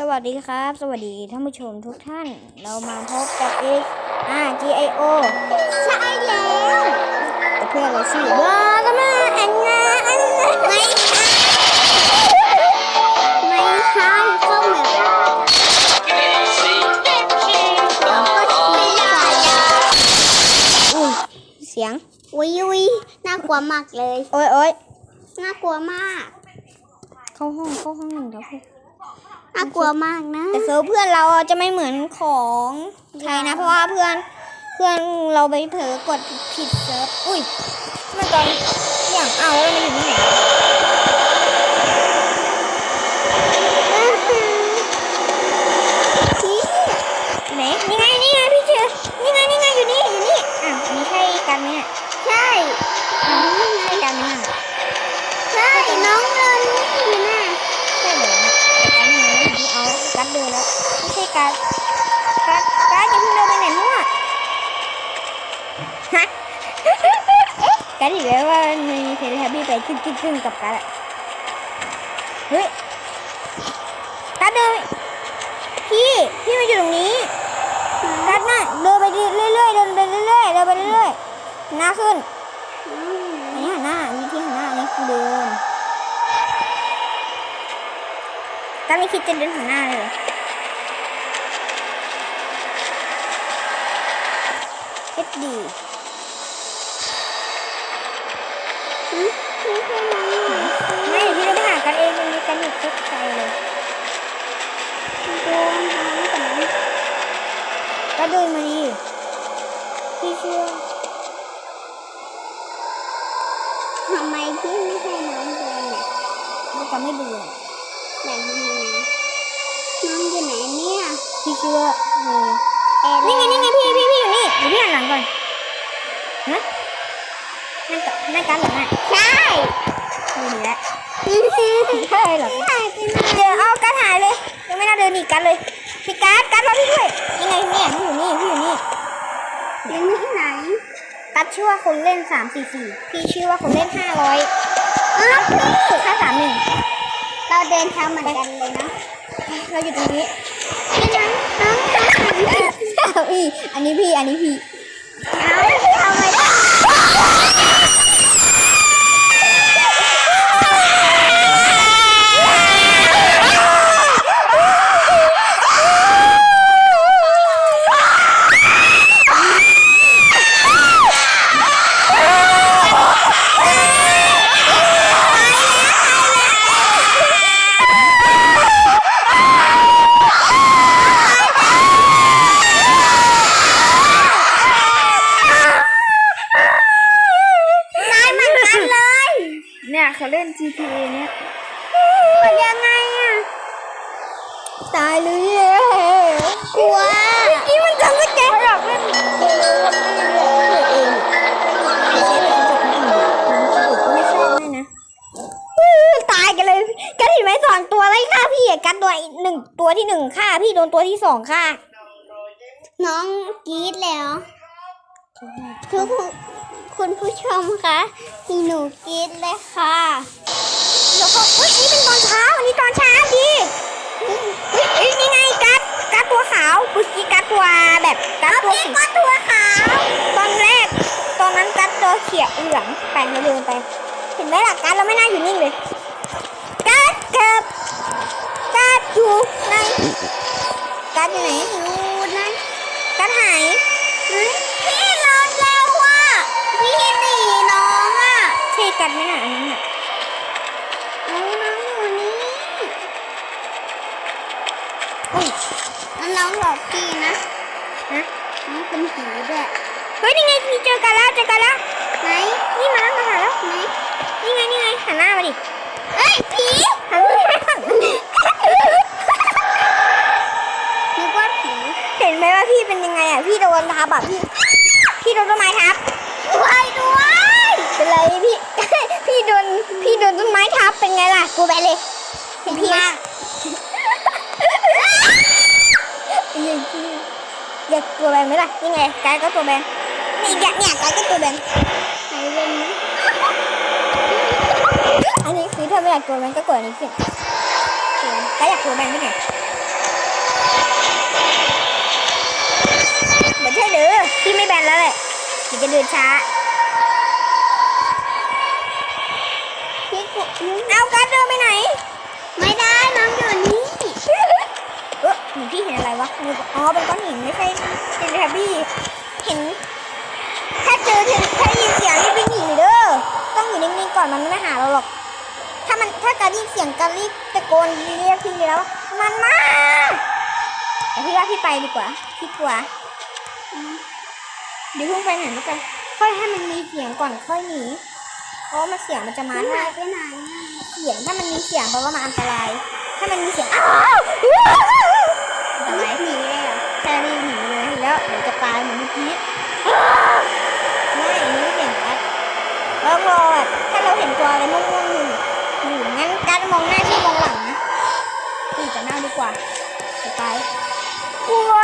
สวัสดีครับ สวัสดีท่านผู้ชมทุกท่าน เรามาพบกับอีกอ่า GIO ใช่แล้วเพื่อนเราชื่อว่าก็มแอนนาอันนาไม่ใช่ไม่ใช่เข้าแบบว่าเราก็ชื่อใจอะอุ้ยเสียงวิววิน่ากลัวมากเลย โอ้ยโอ้ยน่ากลัวมาก เข้าห้องเข้าห้องหนึ่งแล้วพี่ น่ากลัวมากนะแต่เซิร์ฟเพื่อนเราจะไม่เหมือนของใครนะ เพราะว่าเพื่อนเพื่อนเราไปเผลอกดผิดเซิร์ฟอุ้ยเมื่อตอนอย่างอ้าวแล้วเรามาอยู่ที่ไหนไหนนี่ไงนี่ไงพี่เชื่อนี่ไงนี่ไงอยู่นี่อยู่นี่อ้าวอันนี้ใช่กันไหมเนี่ย ใช่ อ้าวใช่กันไหมอะ ใช่น้องเดินนี่อยู่น่ะ ใช่เหรอกันไหนที่เอากันเดินแล้วไม่ใช่กันกันกันอย่าเพิ่งเดินไปไหนมั่วฮะ กันอีกแล้วว่ามีเทเลทับบี้ไปกึ่งกึ่งกึ่งกับกันอะเฮ้ยกันเดินพี่พี่มาอยู่ตรงนี้กันน่ะเดินไปเรื่อยๆเดินไปเรื่อยๆเดินไปเรื่อยๆหน้าขึ้นอันนี้หันหน้าวิธีหันหน้าอันนี้คือเดินถ้าไม่คิดจะเดินหันหน้าเลยเหรอเอ็ดดี อืมไม่ใช่น้องเหรอไม่พี่เราไปหากันเองมันมีกันอยู่ทุกใจเลยโดนน้องแต่ไม่ก็เดินมาดิพี่เชื่อทำไมพี่ไม่ให้น้องเดินเนี่ยมันจะไม่เบื่อไหนน้องอยู่ไหนน้องอยู่ไหนเนี่ยพี่เชื่อเลยเอนี่ไงนี่ไงพี่พี่พี่อยู่นี่เดี๋ยวพี่หันหลังก่อนฮะ นั่นกับนั่นกันเหรอน่ะใช่ดูนี่แหละอืมใช่เหรอหายไปไหนเดี๋ยวเอาการดหายเลย ยังไม่น่าเดินหนีกันเลยพี่การ์ดการ์ดรอพี่ด้วยยังไงเนี่ยพี่อยู่นี่พี่อยู่นี่ยังไม่ที่ไหนกัดชื่อว่าคนเล่นสามสี่สี่พี่ชื่อว่าคนเล่นห้าร้อยอ้าวพี่ห้าสามหนึ่งเราเดินเท้าเหมือนกันเลยนะเราอยู่ตรงนี้นี่นะน้องน้องหันพี่อันนี้พี่อันนี้พี่เอาเอาไว้นายเหมือนกันเลย เนี่ยเขาเล่น GTA เนี่ยมันยังไงอะ ตายเลยเย่กลัวนี่มันจังก็แกอยากเล่นเกมเปิดเองไม่ใช่เป็นคนคนอื่นคนอื่นก็ไม่ชอบให้นะตายกันเลยกันเห็นไหมสองตัวไล่ฆ่าพี่อะกันตัวหนึ่งตัวที่หนึ่งฆ่าพี่โดนตัวที่สองฆ่า น้องกรี๊ดแล้ว ทุกคุณผู้ชมคะมีหนูกรี๊ดเลยค่ะแล้วก็เฮ้ยนี่เป็นตอนเช้าอันนี้ตอนเช้าดีเฮ้ยเฮ้ยนี่ไงกัดกัดตัวขาวเมื่อกี้กัดตัวแบบกัดตัวสีก็ตัวขาวตอนแรก ตอนนั้นกัดตัวเขียวเหลืองไปเราเดินไป เห็นไหมล่ะกัดเราไม่น่าอยู่นิ่งเลยกัดเก็บกัดอยู่ในกัดอยู่ไหนอยู่นะกัดหายเฮ้ยพี่ร้อนแล้วว่ะพี่หนีน้องอะ ใช่ กัดไหมน่ะอันนั้นน่ะน้องน้องอยู่นี่อุ้ยแล้วน้องหลอกพี่นะฮะน้องเป็นผีด้วยเฮ้ยนี่ไงพี่เจอกันแล้วเจอกันแล้วไหนนี่มาแล้วมาหาแล้วไหนนี่ไงนี่ไงหันหน้ามาดิเอ้ยผีหันหน้านึกว่าผีเห็นไหมว่าพี่เป็นยังไงอะพี่โดนทับอะพี่พี่ นี่ไงกายก็ตัวแบนนี่แกเนี่ยกายก็ตัวแบนใครเล่นนี้อันนี้คือถ้าไม่อยากตัวแบนก็กดอันนี้สิกนถ้าอยากตัวแบนก็ไงเหมือนใช่หรือที่ไม่แบนแล้วแหละที่จะเดินช้า อะไรวะอ๋อเป็นก้อนหินไม่ใช่เทเลทับบี้เห็น ถ้าเจอเทเลถ้าได้ยินเสียงรีบวิ่งหนีเลยเด้อต้องอยู่นิ่งๆก่อนมันไม่มาหาเราหรอก ถ้ามันถ้าการได้ยินเสียงการรีบตะโกนเรียกพี่แล้ว มันมาแต่พี่ว่าพี่ไปดีกว่าพี่กลัวอืมเดี๋ยวเพิ่งไปไหนแล้วกันค่อยให้มันมีเสียงก่อนค่อยหนีเพราะว่ามันเสียงมันจะมาพี่ถ้าหายไปไหนอะเสียงถ้ามันมีเสียงแปลว่ามันอันตราย ถ้ามันมีเสียงอ้าว แค่รีบหนีเลยแล้วเดี๋ยวจะตายเหมือนเมื่อกี้ไม่อันนี้เสียงกัดแล้วรอแบบถ้าเราเห็นตัวอะไรม่วงๆอยู่อยู่งั้นกัดมองหน้าที่มองหลังนะนี่จะหน้าดีกว่าจะตายกลัว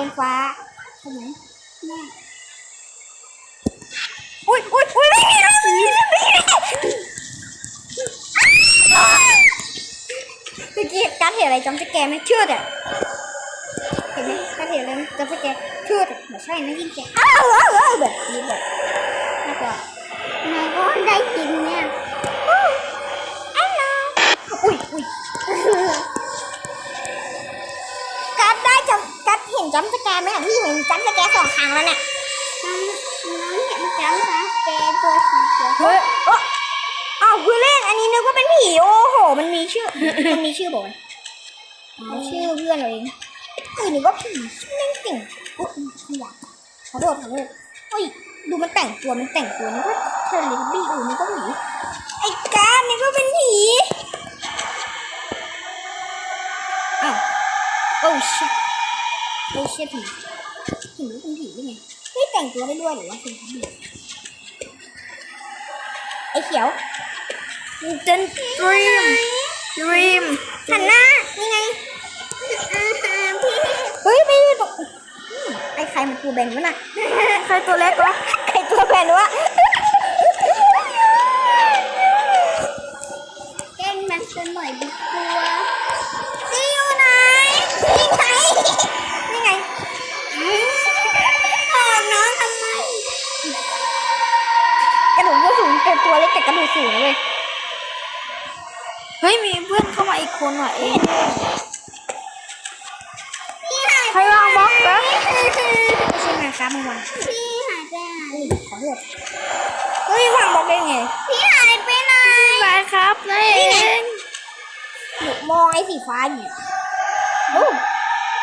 บนฟ้าใช่ไหมแม่อุ้ยอุ้ยอุ้ยไม่มีแล้วไม่มีแล้วไม่มีแล้วเมื่อกี้กัสเห็นอะไรจำสแกร์ไหมเชื่อเดอะเห็นไหมกัสเห็นอะไรจำสแกร์เชื่อเดอะไม่ใช่นะยิ่งแกอ้าวอ้าวอ้าวแบบนี้แบบน่ากลัวน้องก็ได้ จำสแกนไหมอะพี่เห็นจำสแกนสองครั้งแล้วเนี่ยน้องน้องเห็นจ้ำฟ้าแกตัวสีเขียวเฮ้ยโอ้อ้าวคือเล่นอันนี้นึกว่าเป็นผีโอ้โห มันมีชื่อ มันมีชื่อบอกว่าอ๋อชื่อเพื่อนเราเองเออนึกว่าผีแม่งเก่งโอ้ยขยะขอโทษขอโทษเฮ้ยดูมันแต่งตัวมันแต่งตัวนึกว่าเทเลบี้อูนึกว่าผีไอ้การนึกว่าเป็นผี โอ้ชิผีผีเป็นผีได้ไงเฮ้ยแต่งตัวได้ด้วยเหรือว่าเป็นผีไอ้เขียวเจนดรีมดรีมหันหน้านี่ไงอาหารพี่เฮ้ยไม่ได้ตกอืมไอ้ใครมันตัวแบนวะน่ะใครตัวเล็กวะใครตัวแบนวะ ต่ตัวเล็กแต่กระดูกสูงนะเว้ย เฮ้ยมีเพื่อนเข้ามาอีกคนว่ะเองพี่หายใครวางบล็อกนะไม่ใช่มาครับมันวางพี่หายไปไหนอุ้ยขอโทษเฮ้ยวางบล็อกได้ไง พี่หายไปไหนไปครับนั่นเองหนูมองไอ้สีฟ้าอยู่โอ้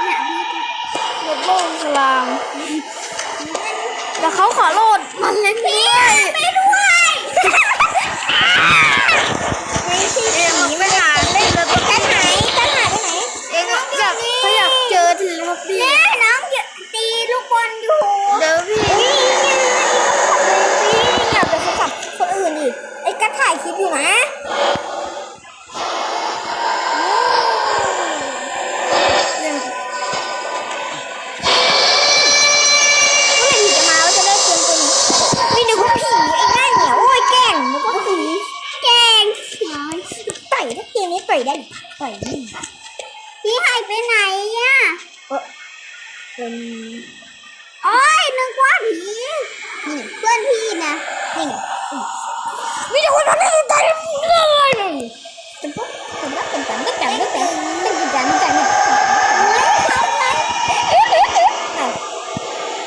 เนี่ยพี่จะรถโลงสลามแต่เขาขอโหลดมันเล่นพี่ไปด้วย Where is he? อยได้ต่อยนี่พี่หายไปไหนอะเป็นโอ้ยนึกว่าผีนี่เพื่อนพี่นะนี่งวิดีโอนั้นตายเลยเลยเป็นปุ๊บเป็นปุ๊บเป็นปุ๊บเป็นปุ๊บเป็นปุ๊บเป็นปุ๊บเป็นปุ๊บเป็นปุ๊บเป็นปุ๊บ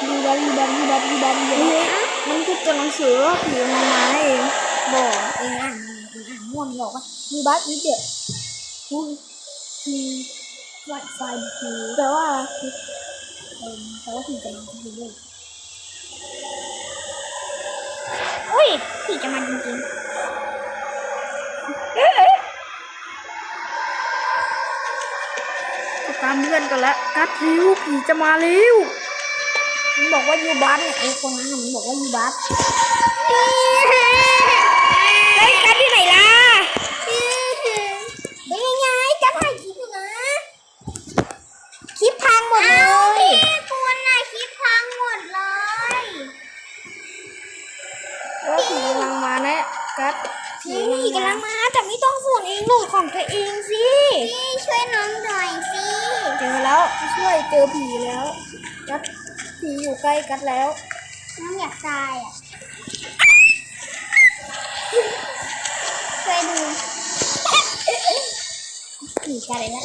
ดูบาดูบาดูบาดูบาดูบามันคือตัวหนังสือว่าผีมาไม้เองบอกเองอ่านเองอ่านม่วงบอกว่ามีบัสวิเดอร์ พูดคือไฟคือแต่ว่าคือแต่ว่าผีจะมาจริงด้วยเฮ้ยผีจะมาจริงๆตามเพื่อนกันแล้วกัดริ้วผีจะมาริ้วมันบอกว่ายูบัสเนี่ยไอ้คนนั้นมันบอกว่ายูบัส เจอแล้วช่วยเจอผีแล้วกัดผีอยู่ใกล้กัดแล้ว น้องอยากตายอะช่วยดูผีกันเลยนะ